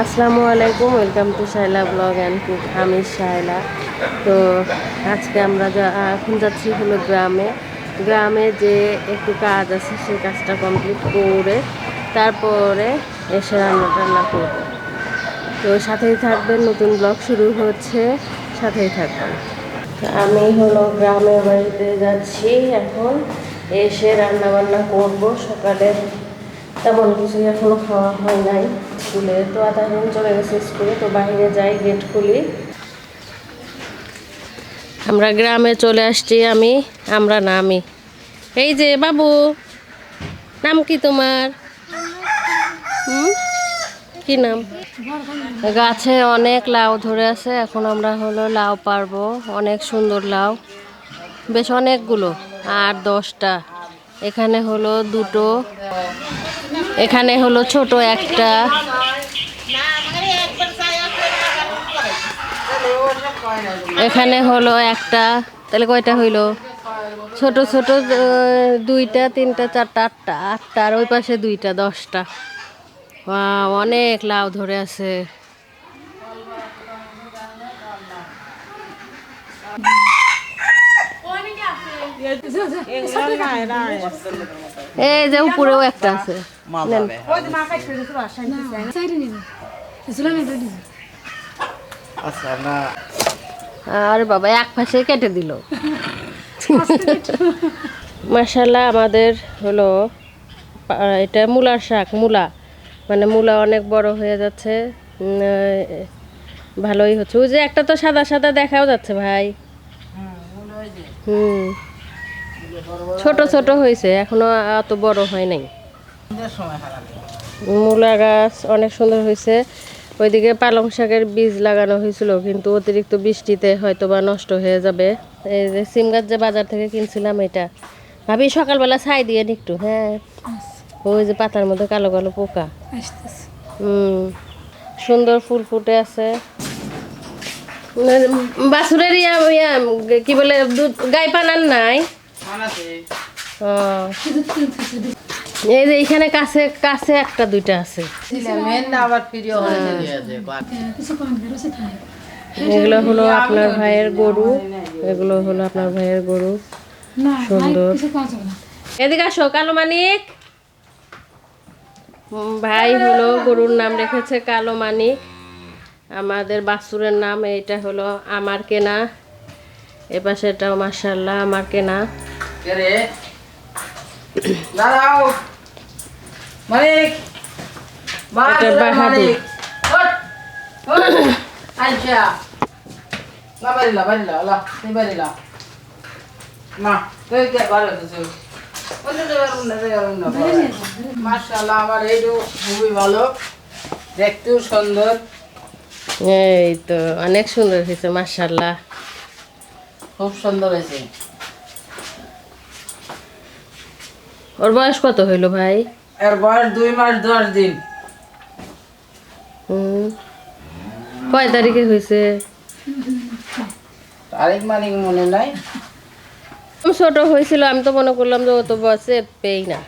আসসালামু আলাইকুম, welcome to Shaila blog and cook, আমি শাইলা তো আজকে আমরা যা- এখন যাচ্ছি হলো গ্রামে। গ্রামে যে একটু কাজ আছে, সেই কাজটা কমপ্লিট করে তারপরে এসে রান্না টান্না করব। তো সাথেই থাকবেন, নতুন ব্লগ শুরু হচ্ছে, সাথেই থাকবেন। আমি হলো গ্রামের বাড়িতে যাচ্ছি এখন, এসে রান্না বান্না করব সকালে তেমন কিছুই এখনও খাওয়া হয় নাই। স্কুলে তো আধা দিন চলে গেছে স্কুলে, তো বাইরে যাই গেট খুলি। আমরা গ্রামে চলে আসছি আমি, আমরা না আমি। এই যে বাবু, নাম কি তোমার? কি নাম? গাছে অনেক লাউ ধরে আছে, এখন আমরা হলো লাউ পারব অনেক সুন্দর লাউ। বেশ অনেকগুলো, আর দশটা। এখানে হলো দুটো এখানে হলো ছোট একটা এখানে হলো একটা, তাহলে কয়টা হইল? ছোট ছোট দুইটা, তিনটা, চারটা, আটটা আটটা, আর ওই পাশে দুইটা, দশটা। অনেক লাউ ধরে আছে। এই যে উপরেও একটা আছে। আচ্ছা আর বাবা এক পাশে কেটে দিল। মাসাল্লাহ আমাদের হলো এটা মূলার শাক মূলা। মানে মূলা অনেক বড় হয়ে যাচ্ছে। ভালোই হচ্ছে। ওই যে একটা তো সাদা সাদা দেখাও যাচ্ছে ভাই। হুম। ছোট ছোট হয়েছে এখনও অত বড় হয় নাই। মূলা গাছ অনেক সুন্দর হয়েছে। ওইদিকে পালং শাকের বীজ লাগানো হয়েছিল কিন্তু অতিরিক্ত বৃষ্টিতে হয়তো বা নষ্ট হয়ে যাবে। এই যে সিম গাছ যে বাজার থেকে কিনছিলাম এটা ভাবি সকালবেলা ছাই দিয়ে একটু হ্যাঁ। ওই যে পাতার মধ্যে কালো কালো পোকা। হুম সুন্দর ফুল ফুটে আছে। বাছুরের ইয়া কি বলে দুধ গাই পানার নাই। ও। এই যে এখানে কাছে কাছে একটা দুইটা আছে। মেন হয়ে। গেছে এগুলো হলো আপনার ভাইয়ের গরু। এগুলো হলো আপনার ভাইয়ের গরু। সুন্দর। এদিকে আসো কালো মানিক। ভাই হলো গরুর নাম রেখেছে কালো মানিক। আমাদের বাসুরের নাম এইটা হলো আমার কেনা। এপাশে এটাও মার্শাল্লাহ আমার কেনা। মাশাআল্লাহ আমার এইটু খুবই ভালো। দেখতেও সুন্দর। এই তো অনেক সুন্দর হয়েছে মার্শাল্লাহ খুব সুন্দর হয়েছে। ওর বয়স কত হইল ভাই? এর বয়স দুই মাস দশ দিন। হুম। কয় তারিখে হয়েছে? তারিখ মালিক মনে নাই। ছোট হয়েছিল আমি তো মনে করলাম যে ও তো বসে পেই না।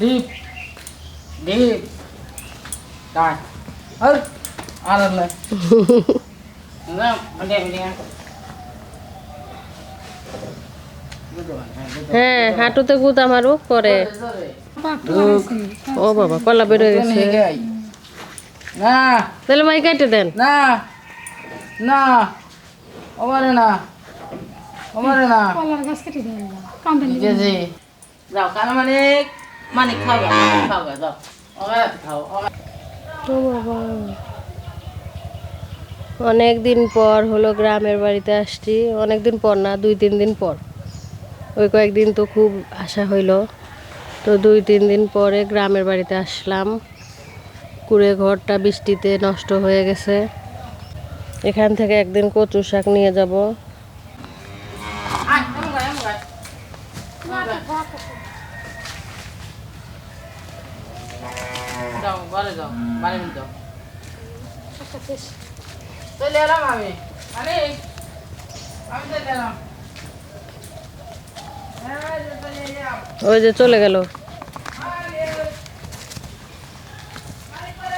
ডিপ ডিপ আরে হ্যাঁ হাঁটুতে গুদ আমারও করে ও বাবা কলা বের গেছে। না। তাহলে ভাই কেটে দেন। না। না। ওমারে না। ওমারে না। ঠিক আছে যাও কান মানিক মানিক খাও খাও যাও। খাও ও বাবা। অনেক দিন পর হলো গ্রামের বাড়িতে আসছি। অনেক দিন পর না দুই তিন দিন পর। ওই কয়েকদিন তো খুব আশা হইল। তো দুই তিন দিন পরে গ্রামের বাড়িতে আসলাম। কুড়ে ঘরটা বৃষ্টিতে নষ্ট হয়ে গেছে। এখান থেকে একদিন কচু শাক নিয়ে যাব। যাও যাও চলে এলাম আমি। আরে আমি চলে এলাম হ্যাঁ। ওই যে চলে গেল।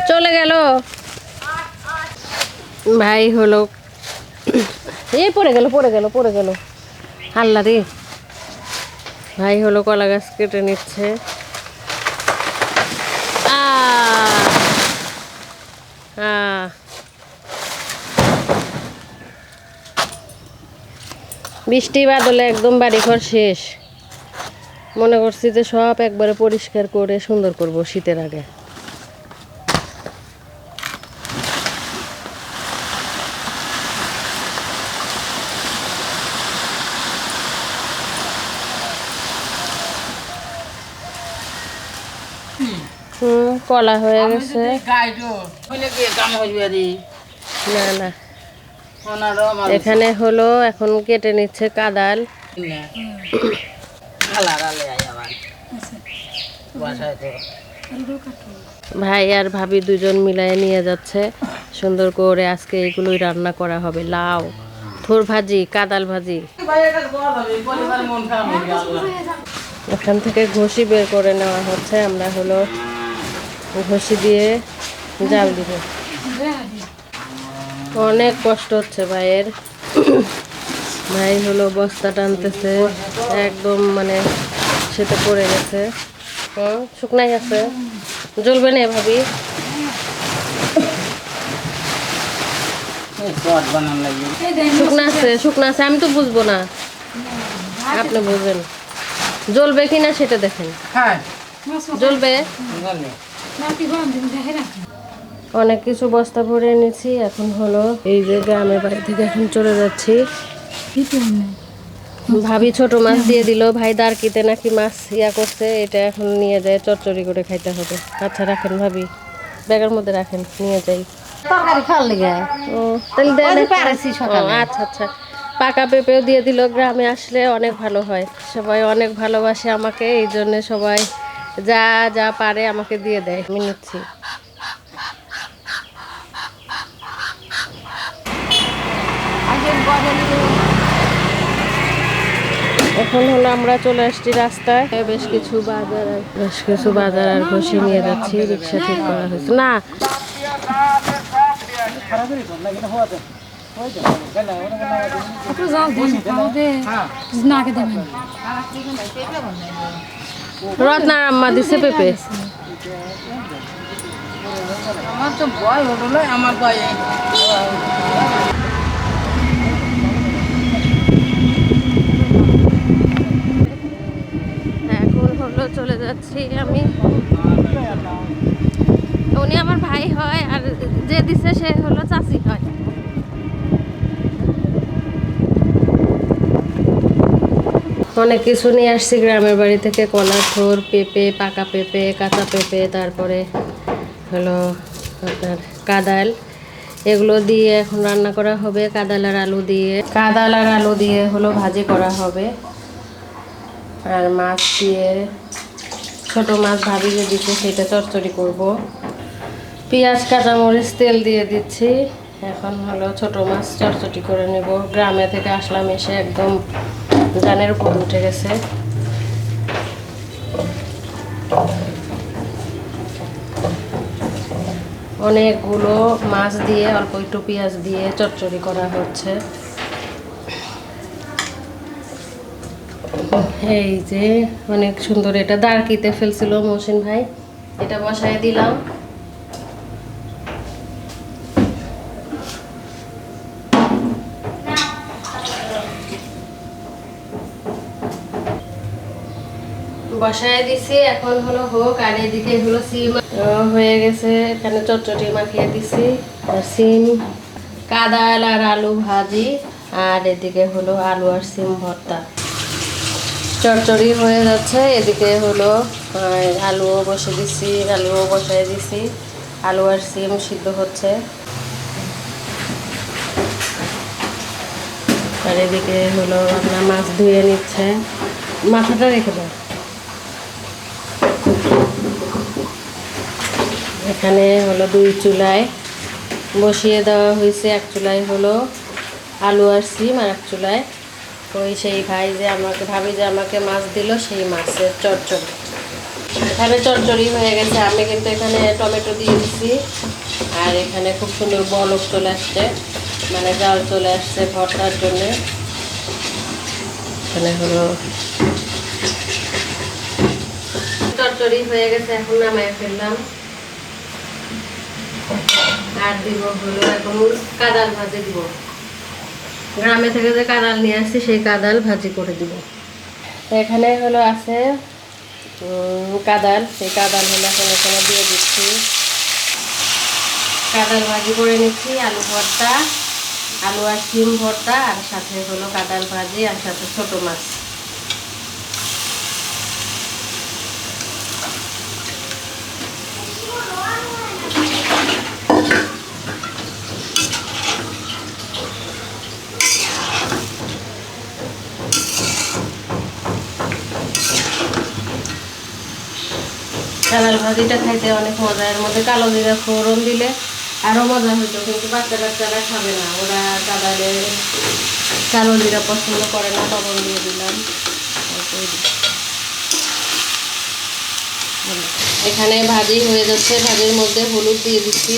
চলে গেল। ভাই হলো এই পড়ে গেল পড়ে গেল পড়ে গেল। হাল্লা রে ভাই হলো কলা গাছ কেটে নিচ্ছে। আহ! বৃষ্টি বাদলে একদম বাড়িঘর শেষ। মনে করছি যে সব একবারে পরিষ্কার করে সুন্দর করব শীতের আগে। হুম কলা হয়ে গেছে। না না। এখানে হলো এখন কেটে নিচ্ছে কাদাল। ভাই আর ভাবি দুজন মিলায় নিয়ে যাচ্ছে। সুন্দর করে আজকে এগুলোই রান্না করা হবে। লাউ থোর ভাজি কাদাল ভাজি। এখান থেকে ঘষি বের করে নেওয়া হচ্ছে। আমরা হলো ঘষি দিয়ে জাল দিব। অনেক কষ্ট হচ্ছে ভাইয়ের। ভাই হলো বস্তা টানতেছে একদম মানে সেটা পড়ে গেছে। হুম শুকনাই আছে। জ্বলবে না ভাবি শুকনা আছে শুকনা আছে আমি তো বুঝব না। আপনি বুঝবেন। জ্বলবে কিনা সেটা দেখেন। হ্যাঁ। জ্বলবে? অনেক কিছু বস্তা ভরে এনেছি। এখন হলো এই যে গ্রামের বাড়ি থেকে এখন চলে যাচ্ছি। ভাবি ছোট মাছ দিয়ে দিল। ভাই দাঁড়কিতে নাকি মাছ ইয়া করছে এটা এখন নিয়ে যায় চচ্চড়ি করে খাইতে হবে। আচ্ছা রাখেন ভাবি। ব্যাগের মধ্যে রাখেন নিয়ে যাই। তরকারি খাওয়ার লেগে? ও তাহলে আচ্ছা আচ্ছা। পাকা পেঁপেও দিয়ে দিল। গ্রামে আসলে অনেক ভালো হয়। সবাই অনেক ভালোবাসে আমাকে এই জন্য সবাই যা যা পারে আমাকে দিয়ে দেয়। আমি নিচ্ছি। এখন হলো আমরা চলে আসছি রাস্তায়। বেশ কিছু বাজার বেশ কিছু বাজার আর ঘষে নিয়ে যাচ্ছি রিক্সা ঠিক করা হয়েছে। না। রত্নার আম্মা দিছে পেঁপে। আমার তো ভয় হলো আমার ভয়ে এখন হলো চলে যাচ্ছি আমি। উনি আমার ভাই হয় আর যে দিছে সে হলো চাচি হয়। অনেক কিছু নিয়ে আসছি গ্রামের বাড়ি থেকে, কলা থোর পেঁপে, পাকা পেঁপে, কাঁচা পেঁপে, তারপরে হলো আপনার কাদাল। এগুলো দিয়ে এখন রান্না করা হবে, কাদাল আর আলু দিয়ে। কাদাল আর আলু দিয়ে হলো ভাজি করা হবে। আর মাছ দিয়ে ছোট মাছ ভাবি যে দিচ্ছে সেটা চচ্চড়ি করব। পেঁয়াজ, কাঁচামরিচ, তেল দিয়ে দিচ্ছি। এখন হলো ছোট মাছ চচ্চড়ি করে নেব। গ্রামে থেকে আসলাম এসে একদম জানের উপর উঠে গেছে। অনেকগুলো মাছ দিয়ে, অল্প একটু পেঁয়াজ দিয়ে চচ্চড়ি করা হচ্ছে। এই যে অনেক সুন্দর এটা দাঁড়কিতে ফেলছিল মহসিন ভাই। এটা বসায় দিলাম। বসায় দিছি, এখন হলো হোক, আর এদিকে হলো সিম। হয়ে গেছে। এখানে চটচটি মাখিয়ে দিছি। আর সিম কাদাল আর আলু ভাজি, আর এদিকে হলো আলু আর সিম ভর্তা। চচ্চড়ি হয়ে যাচ্ছে। এদিকে হলো আলুও বসে দিছি, আলুও বসাই দিছি। আলু আর সিম সিদ্ধ হচ্ছে। আর এদিকে হলো আপনার মাছ ধুয়ে নিচ্ছে। মাথাটা রেখে দাও। এখানে হলো দুই চুলায় বসিয়ে দেওয়া হয়েছে। এক চুলায় হলো আলু আর সিম আর এক চুলায় ওই সেই ভাই যে আমাকে, ভাবি যে আমাকে মাছ দিল, সেই মাছের চচ্চড়ি এখানে চচ্চড়ি হয়ে গেছে। আমি কিন্তু এখানে টমেটো দিয়ে দিচ্ছি আর এখানে খুব সুন্দর বলক চলে আসছে। মানে জাল চলে আসছে ভর্তার জন্যে। এখানে হলো চচ্চড়ি হয়ে গেছে। এখন নামাই ফেললাম। আর দিব হলো এখন কাদার ভাজি দিব। গ্রামে থেকে যে কাদাল নিয়ে আসছি, সেই কাদাল ভাজি করে দিব। এখানে হলো আছে কাদাল সেই কাদাল হলো এখন এখানে দিয়ে দিচ্ছি। কাদাল ভাজি করে নিচ্ছি, আলু ভর্তা, আলু আর শিম ভর্তা, আর সাথে হলো কাদাল ভাজি আর সাথে ছোটো মাছ। কাদাল ভাজিটা খাইতে অনেক মজা। এর মধ্যে কালো জিরা ফোড়ন দিলে আরও মজা হতো কিন্তু বাচ্চা বাচ্চারা খাবে না। ওরা কাদালে কালো জিরা পছন্দ করে না, লবণ দিয়ে দিলাম। এখানে ভাজি হয়ে যাচ্ছে। ভাজির মধ্যে হলুদ দিয়ে দিচ্ছি।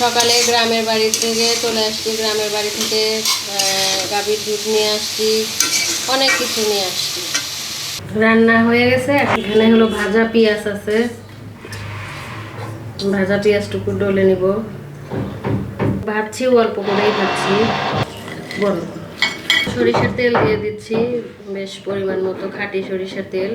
সকালে গ্রামের বাড়ি থেকে চলে আসছি। গ্রামের বাড়ি থেকে গাভীর দুধ নিয়ে আসছি, অনেক কিছু নিয়ে আসছি। রান্না হয়ে গেছে এখানে হলো ভাজা পেঁয়াজ আছে। ভাজা পেঁয়াজটুকু ডলে নিব। ভাবছি অল্প করেই ভাবছি বল সরিষার তেল দিয়ে দিচ্ছি, বেশ পরিমাণ মতো খাঁটি সরিষার তেল।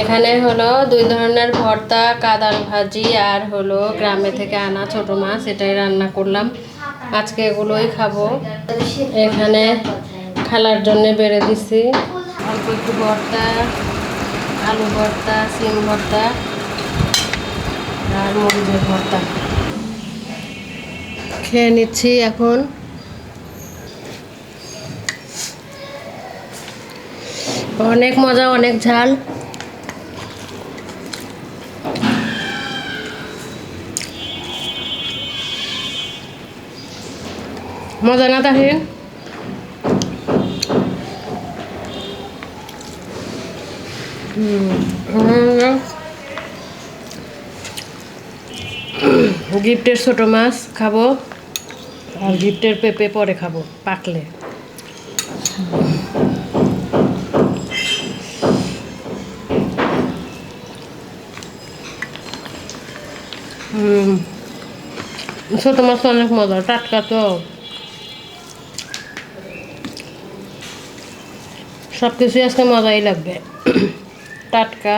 এখানে হলো দুই ধরনের ভর্তা কাদাল ভাজি আর হলো গ্রামে থেকে আনা ছোট মাছ, এটাই রান্না করলাম। আজকে এগুলোই খাব। এখানে খালার জন্য বেড়ে দিছি। অল্প একটু ভর্তা, আলু ভর্তা সিম ভর্তা আর মরিচের ভর্তা। খেয়ে নিচ্ছি এখন। অনেক মজা, অনেক ঝাল। মজা না তাহে গিফটের ছোট মাছ খাব আর গিফটের পেঁপে পরে খাব, পাকলে। ছোট মাছ অনেক মজা, টাটকা তো। সব কিছুই আজকে মজাই লাগবে। টাটকা।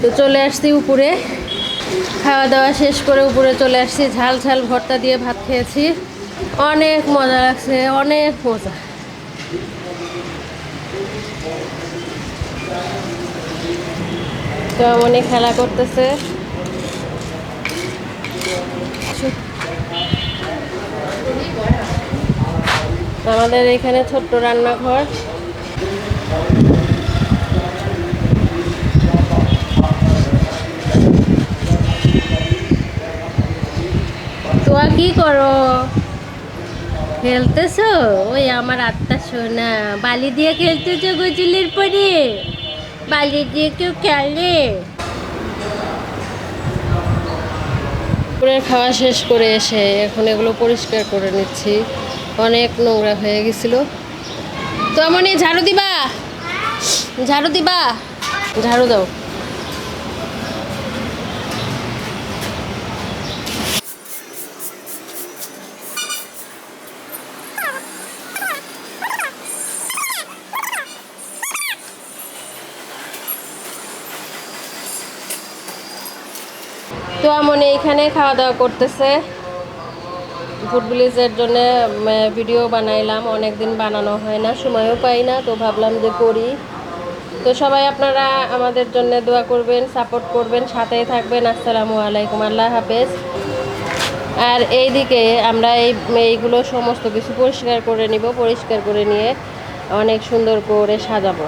তো চলে আসছি উপরে। খাওয়া দাওয়া শেষ করে উপরে চলে আসছি। ঝাল ঝাল ভর্তা দিয়ে ভাত খেয়েছি। অনেক মজা লাগছে, অনেক মজা। অনেক খেলা করতেছে। আমাদের এখানে ছোট্ট রান্নাঘর। তোয়া কি করো? খেলতেছো? ওই আমার আত্মা সোনা। বালি দিয়ে খেলতেছো গজলের পরে? বালি দিয়ে কেউ খেলে। দুপুরের খাওয়া শেষ করে এসে এখন এগুলো পরিষ্কার করে নিচ্ছি। অনেক নোংরা হয়ে গেছিল। তো আমি ঝাড়ু দিবা? ঝাড়ু দিবা? ঝাড়ু দাও। তো আমন এইখানে খাওয়া দাওয়া করতেছে। ফুড ভিলেজের জন্য ভিডিও বানাইলাম। অনেক দিন বানানো হয় না, সময়ও পাই না, তো ভাবলাম যে করি। তো সবাই আপনারা আমাদের জন্য দোয়া করবেন সাপোর্ট করবেন, সাথেই থাকবেন। আসসালামু আলাইকুম, আল্লাহ হাফেজ। আর এইদিকে আমরা এই, এইগুলো সমস্ত কিছু পরিষ্কার করে নিব, পরিষ্কার করে নিয়ে অনেক সুন্দর করে সাজাবো।